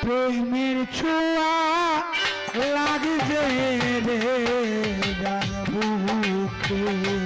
প্রেমের ছোঁয়া লাগছে রে বুকে।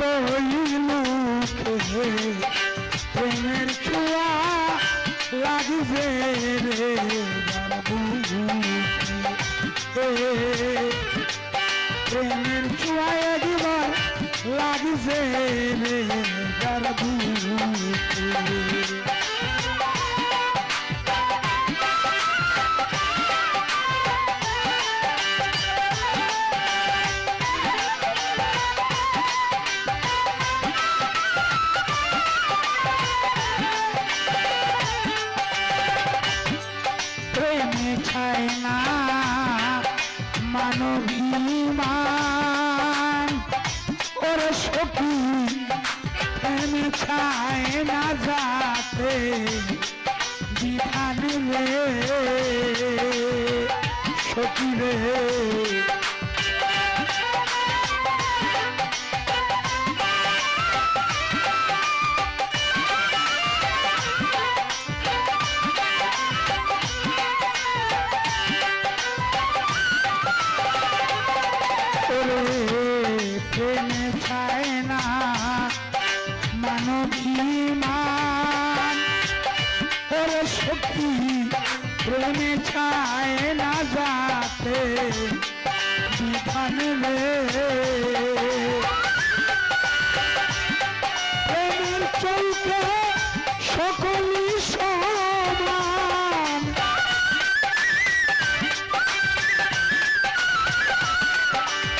লুকে প্রেমের ছোঁয়া লাগবে রে। প্রেমের ছোঁয়া একবার লাগছে রে যার বুকে। out.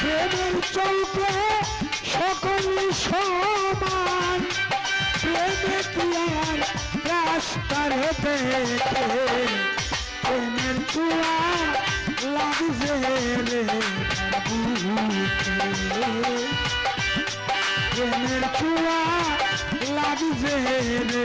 প্রেমের চৌকে সকলই সমান। প্রেমে আর রাস্তার দেখে প্রেমের চুয়া লাগছে প্রেমের চুয়া লাগছে রে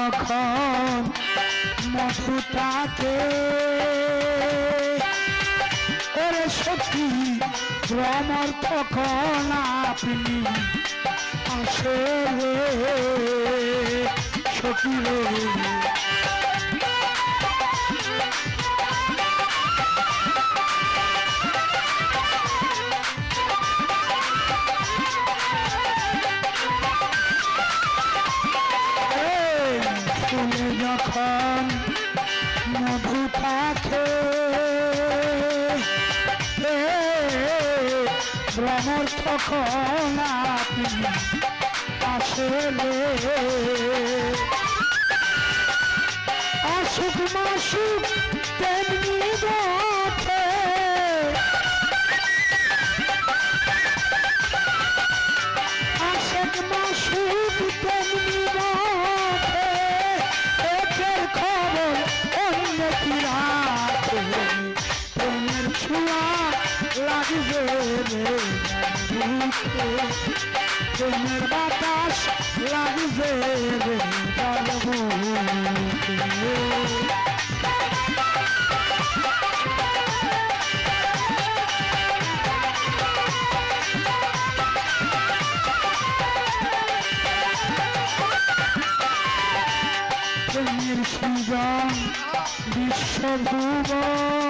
যখন মধুটাকে ওরে সত্যি ভ্রমর তখন আপনি আসে সখী রে। ভ্রমর তখন আপনি আসলে অসুখ মাসুক তেমনি লাগবে রে বুকে। প্রেমের বাতাস লাগবে রে তার সুজন বিশ্বভুবন ও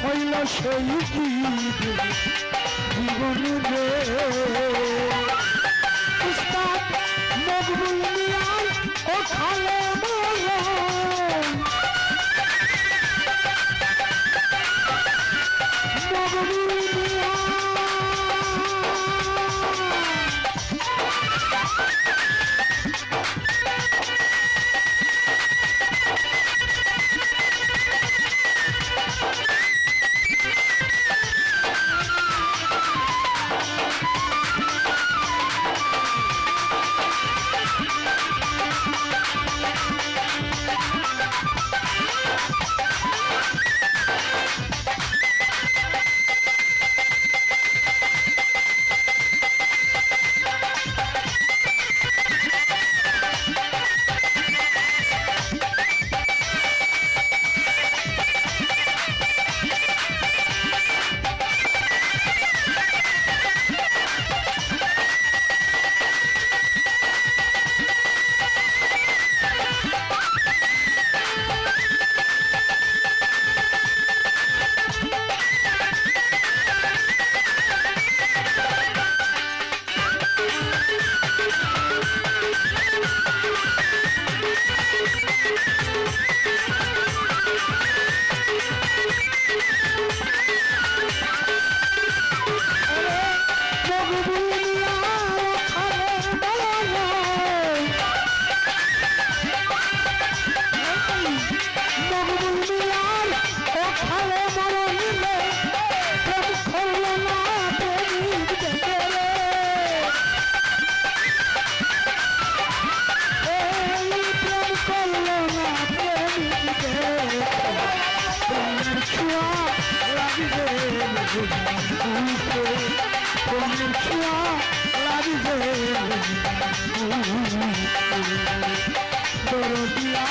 হইল সেই জীবন রে। দরদিয়া।